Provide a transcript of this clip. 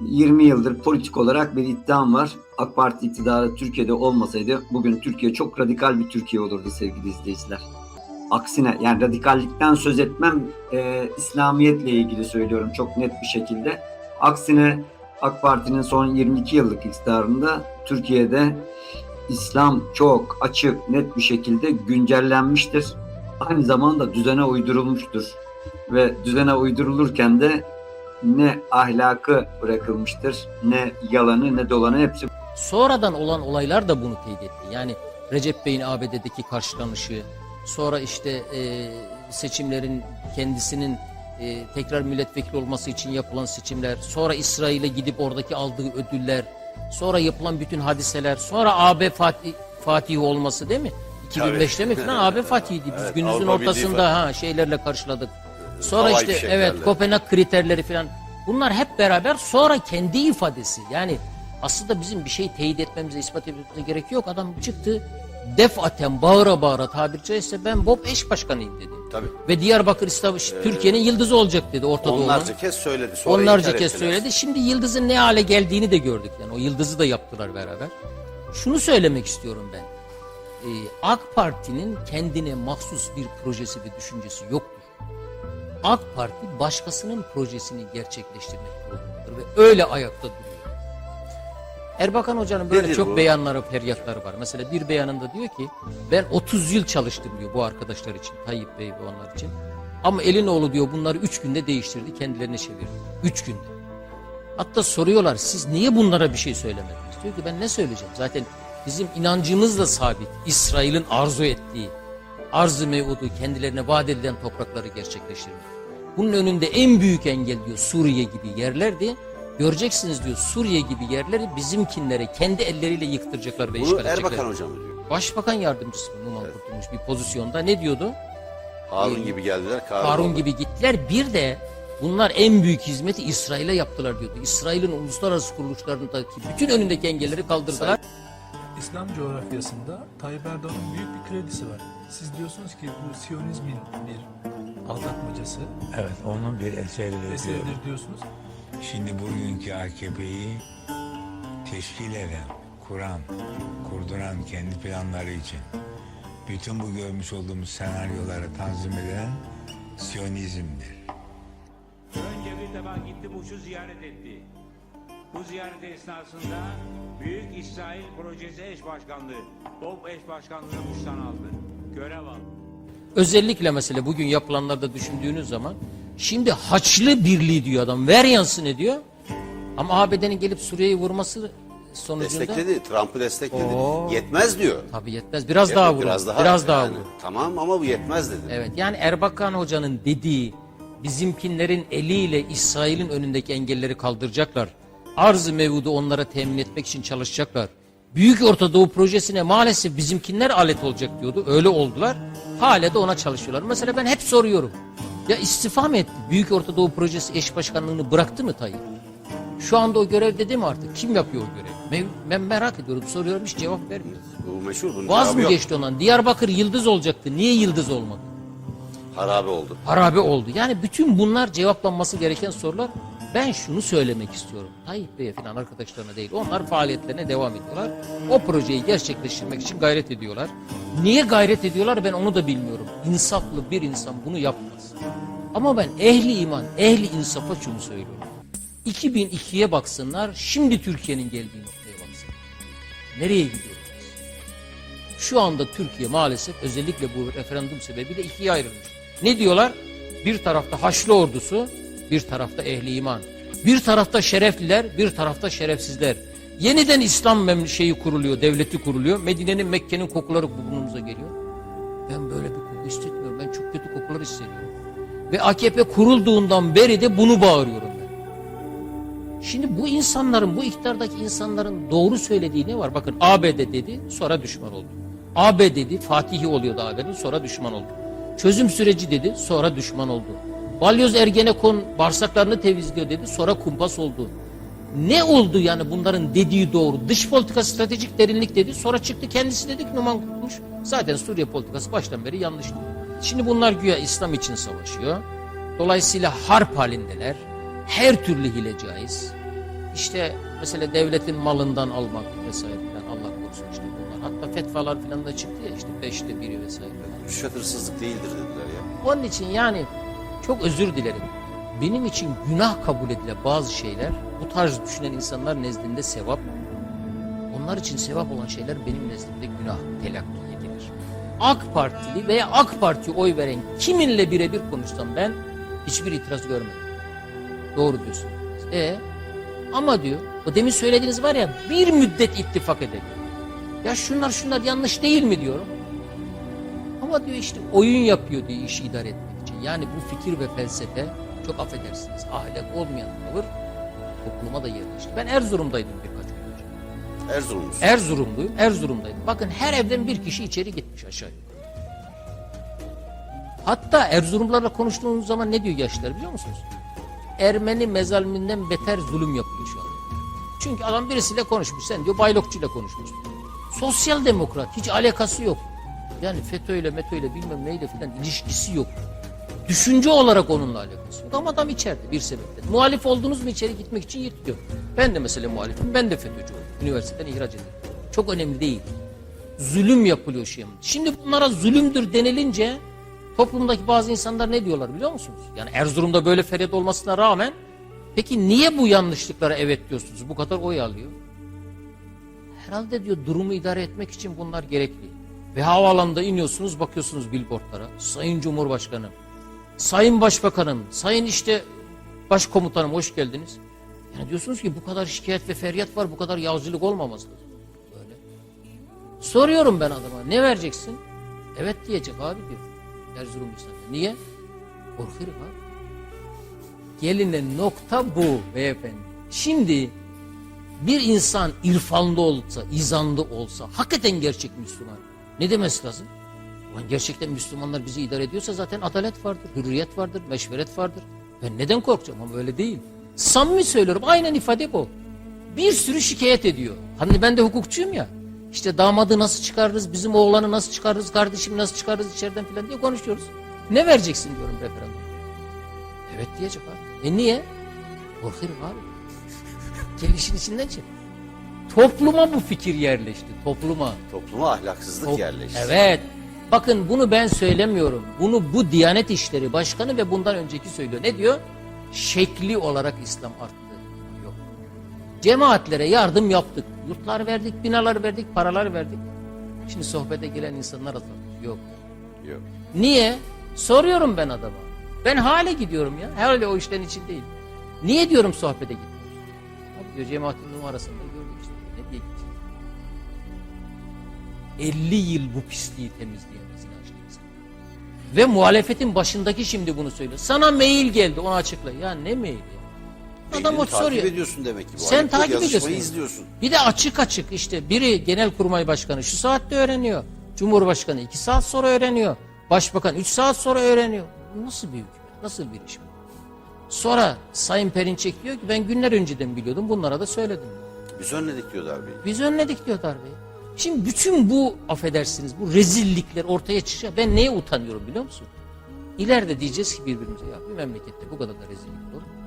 20 yıldır politik olarak bir iddiam var. AK Parti iktidarı Türkiye'de olmasaydı bugün Türkiye çok radikal bir Türkiye olurdu sevgili izleyiciler. Aksine yani radikallikten söz etmem e, İslamiyetle ilgili söylüyorum çok net bir şekilde. Aksine AK Parti'nin son 22 yıllık iktidarında Türkiye'de İslam çok açık net bir şekilde güncellenmiştir. Aynı zamanda düzene uydurulmuştur. Ve düzene uydurulurken de ne ahlakı bırakılmıştır, ne yalanı ne dolanı hepsi Sonradan olan olaylar da bunu teyit etti. Yani Recep Bey'in ABD'deki karşılanışı, sonra işte e, seçimlerin kendisinin e, tekrar milletvekili olması için yapılan seçimler, sonra İsrail'e gidip oradaki aldığı ödüller, sonra yapılan bütün hadiseler, sonra AB Fatih, Fatih olması değil mi? 2005'te mi falan AB Fatih'ydi. Biz Evet, günümüzün ortasında ha şeylerle karşıladık. Sonra Havai işte evet Kopenhag kriterleri falan. Bunlar hep beraber sonra kendi ifadesi. Yani aslında bizim bir şey teyit etmemize, ispat etmemize gerek yok. Adam çıktı defaten bağıra bağıra tabiri caizse ben BOP eş başkanıyım dedi. Tabii. Ve Diyarbakır İslam Türkiye'nin yıldızı olacak dedi Orta Doğu'nun. Onlarca kez söyledi. Sonra Onlarca kez ettiler. söyledi. Şimdi yıldızın ne hale geldiğini de gördük. Yani o yıldızı da yaptılar beraber. Şunu söylemek istiyorum ben. Ee, AK Parti'nin kendine mahsus bir projesi ve düşüncesi yoktur. AK Parti başkasının projesini gerçekleştirmek durumundadır ve öyle ayakta duruyor. Erbakan Hoca'nın böyle Nedir çok bu? beyanları, feryatları var. Mesela bir beyanında diyor ki ben 30 yıl çalıştım diyor bu arkadaşlar için, Tayyip Bey ve onlar için. Ama Elinoğlu diyor bunları 3 günde değiştirdi, kendilerine çevirdi. 3 günde. Hatta soruyorlar siz niye bunlara bir şey söylemediniz? Diyor ki ben ne söyleyeceğim? Zaten bizim inancımızla sabit. İsrail'in arzu ettiği arz-ı mevudu kendilerine vaat edilen toprakları gerçekleştirmek. Bunun önünde en büyük engel diyor Suriye gibi yerlerdi. Göreceksiniz diyor Suriye gibi yerleri bizimkinlere kendi elleriyle yıktıracaklar ve Bunu işgal edecekler. Erbakan hocam diyor. Başbakan yardımcısı Numan Kurtulmuş bir pozisyonda ne diyordu? Harun gibi geldiler. Karun, Harun oldu. gibi gittiler. Bir de bunlar en büyük hizmeti İsrail'e yaptılar diyordu. İsrail'in uluslararası kuruluşlarındaki bütün önündeki engelleri kaldırdılar. İslam coğrafyasında Tayyip Erdoğan'ın büyük bir kredisi var. Siz diyorsunuz ki bu Siyonizmin bir aldatmacası Evet onun bir eseridir diyorum. eseridir diyorsunuz. Şimdi bugünkü AKP'yi teşkil eden, kuran, kurduran kendi planları için bütün bu görmüş olduğumuz senaryoları tanzim eden Siyonizmdir. Önce bir defa gitti Bush'u ziyaret etti. Bu ziyaret esnasında Büyük İsrail Projesi Eş Başkanlığı, BOP Eş Başkanlığı'nı Bush'tan aldı. Görev aldı. Özellikle mesela bugün yapılanlarda düşündüğünüz zaman şimdi Haçlı Birliği diyor adam. Ver yansın ne diyor? Ama ABD'nin gelip Suriye'yi vurması sonucunda Destekledi. Trump'ı destekledi. Oo. Yetmez diyor. tabii yetmez. Biraz daha vurun. Biraz daha. Biraz daha yani. vurun. Tamam ama bu yetmez dedi. Evet yani Erbakan Hoca'nın dediği bizimkinlerin eliyle İsrail'in önündeki engelleri kaldıracaklar. Arz-ı mevudu onlara temin etmek için çalışacaklar. Büyük Orta Doğu projesine maalesef bizimkinler alet olacak diyordu. Öyle oldular. Hala da ona çalışıyorlar. Mesela ben hep soruyorum. Ya istifa mı etti? Büyük Orta Doğu projesi eş başkanlığını bıraktı mı Tayyip? Şu anda o görevde değil mi artık? Kim yapıyor o görevi? Ben, merak ediyorum. Soruyorum hiç cevap vermiyor. Bu meşhur. Bunun Vaz mı yok. geçti ondan? Diyarbakır yıldız olacaktı. Niye yıldız olmadı? Harabe oldu. harabe oldu. Yani bütün bunlar cevaplanması gereken sorular. Ben şunu söylemek istiyorum. Tayyip Bey'e falan arkadaşlarına değil. Onlar faaliyetlerine devam ediyorlar. O projeyi gerçekleştirmek için gayret ediyorlar. Niye gayret ediyorlar ben onu da bilmiyorum. İnsaflı bir insan bunu yapmaz. Ama ben ehli iman, ehli insafa şunu söylüyorum. 2002'ye baksınlar, şimdi Türkiye'nin geldiği noktaya baksınlar. Nereye gidiyoruz? Şu anda Türkiye maalesef özellikle bu referandum sebebiyle ikiye ayrılmış. Ne diyorlar? Bir tarafta Haçlı ordusu, bir tarafta ehli iman. Bir tarafta şerefliler, bir tarafta şerefsizler. Yeniden İslam şeyi kuruluyor, devleti kuruluyor. Medine'nin, Mekke'nin kokuları burnumuza geliyor. Ben böyle bir koku hissetmiyorum. Ben çok kötü kokular hissediyorum. Ve AKP kurulduğundan beri de bunu bağırıyorum ben. Şimdi bu insanların, bu iktidardaki insanların doğru söylediği ne var? Bakın ABD dedi, sonra düşman oldu. AB dedi, Fatihi oluyordu AB'nin, sonra düşman oldu. Çözüm süreci dedi, sonra düşman oldu. Balyoz Ergenekon bağırsaklarını temizliyor dedi, sonra kumpas oldu. Ne oldu yani bunların dediği doğru? Dış politika stratejik derinlik dedi, sonra çıktı kendisi dedi ki Numan Kurtuluş. Zaten Suriye politikası baştan beri yanlıştı. Şimdi bunlar güya İslam için savaşıyor. Dolayısıyla harp halindeler. Her türlü hile caiz. işte mesela devletin malından almak vesaire falan Allah korusun işte bunlar. Hatta fetvalar falan da çıktı ya işte beşte biri vesaire. Rüşvet hırsızlık değildir dediler ya. Onun için yani çok özür dilerim. Benim için günah kabul edilen bazı şeyler bu tarz düşünen insanlar nezdinde sevap. Onlar için sevap olan şeyler benim nezdimde günah telakki edilir. AK Partili veya AK Parti oy veren kiminle birebir konuşsam ben hiçbir itiraz görmedim. Doğru diyorsun. E ama diyor o demin söylediğiniz var ya bir müddet ittifak edelim. Ya şunlar şunlar yanlış değil mi diyorum. Ama diyor işte oyun yapıyor diyor işi idare etmek. Yani bu fikir ve felsefe çok affedersiniz ahlak olmayan tavır topluma da yerleşti. Ben Erzurum'daydım birkaç gün önce. Erzurumlusun. Erzurumluyum, Erzurum'daydım. Bakın her evden bir kişi içeri gitmiş aşağı yukarı. Hatta Erzurumlarla konuştuğunuz zaman ne diyor yaşlılar biliyor musunuz? Ermeni mezaliminden beter zulüm yapıyor şu an. Çünkü adam birisiyle konuşmuş. Sen diyor Baylokçuyla konuşmuşsun. Sosyal demokrat hiç alakası yok. Yani FETÖ'yle METÖ'yle bilmem neyle filan ilişkisi yok. Düşünce olarak onunla alakası yok. Ama adam içeride bir sebeple. Muhalif oldunuz mu içeri gitmek için yetiyor. Ben de mesela muhalifim. Ben de FETÖ'cü oldum. Üniversiteden ihraç edildim. Çok önemli değil. Zulüm yapılıyor şimdi. Şimdi bunlara zulümdür denilince toplumdaki bazı insanlar ne diyorlar biliyor musunuz? Yani Erzurum'da böyle feryat olmasına rağmen peki niye bu yanlışlıklara evet diyorsunuz? Bu kadar oy alıyor. Herhalde diyor durumu idare etmek için bunlar gerekli. Ve havaalanında iniyorsunuz bakıyorsunuz billboardlara. Sayın Cumhurbaşkanım, Sayın Başbakanım, Sayın işte Başkomutanım hoş geldiniz. Yani diyorsunuz ki bu kadar şikayet ve feryat var bu kadar yağcılık olmaması lazım. Böyle. Soruyorum ben adama ne vereceksin? Evet diyecek abi diyor. Erzurum insanı. Niye? Korkuyorum abi. Gelinen nokta bu beyefendi. Şimdi bir insan irfanlı olsa, izanlı olsa, hakikaten gerçek Müslüman. Ne demesi lazım? Ulan gerçekten Müslümanlar bizi idare ediyorsa zaten adalet vardır, hürriyet vardır, meşveret vardır. Ben neden korkacağım ama öyle değil. Samimi söylüyorum, aynen ifade bu. Bir sürü şikayet ediyor. Hani ben de hukukçuyum ya. İşte damadı nasıl çıkarırız, bizim oğlanı nasıl çıkarırız, kardeşimi nasıl çıkarırız içeriden falan diye konuşuyoruz. Ne vereceksin diyorum referandum. Evet diyecek abi. E niye? Korkuyorum abi. Gel işin içinden çık. Topluma bu fikir yerleşti. Topluma. Topluma ahlaksızlık Top- yerleşti. Evet. Bakın bunu ben söylemiyorum. Bunu bu Diyanet İşleri Başkanı ve bundan önceki söylüyor. Ne diyor? Şekli olarak İslam arttı. Yok. Cemaatlere yardım yaptık. Yurtlar verdik, binalar verdik, paralar verdik. Şimdi sohbete gelen insanlar azaldı. Yok. Yok. Niye? Soruyorum ben adama. Ben hale gidiyorum ya. Herhalde o işlerin içindeyim. Niye diyorum sohbete gitmiyorsun? Abi diyor cemaatin numarasında 50 yıl bu pisliği temizleyemez inançlı insan. Ve muhalefetin başındaki şimdi bunu söylüyor. Sana mail geldi onu açıkla. Ya ne mail ya? Adam o takip soruyor. ediyorsun demek ki. Bu Sen takip ediyorsun. izliyorsun. Bir de açık açık işte biri genelkurmay başkanı şu saatte öğreniyor. Cumhurbaşkanı iki saat sonra öğreniyor. Başbakan üç saat sonra öğreniyor. Nasıl bir hükümet? Nasıl bir iş bu? Sonra Sayın Perinçek diyor ki ben günler önceden biliyordum bunlara da söyledim. Biz önledik diyor darbeyi. Biz önledik diyor darbeyi. Şimdi bütün bu affedersiniz bu rezillikler ortaya çıkacak. Ben neye utanıyorum biliyor musun? İleride diyeceğiz ki birbirimize ya bir memlekette bu kadar da rezillik olur. mu?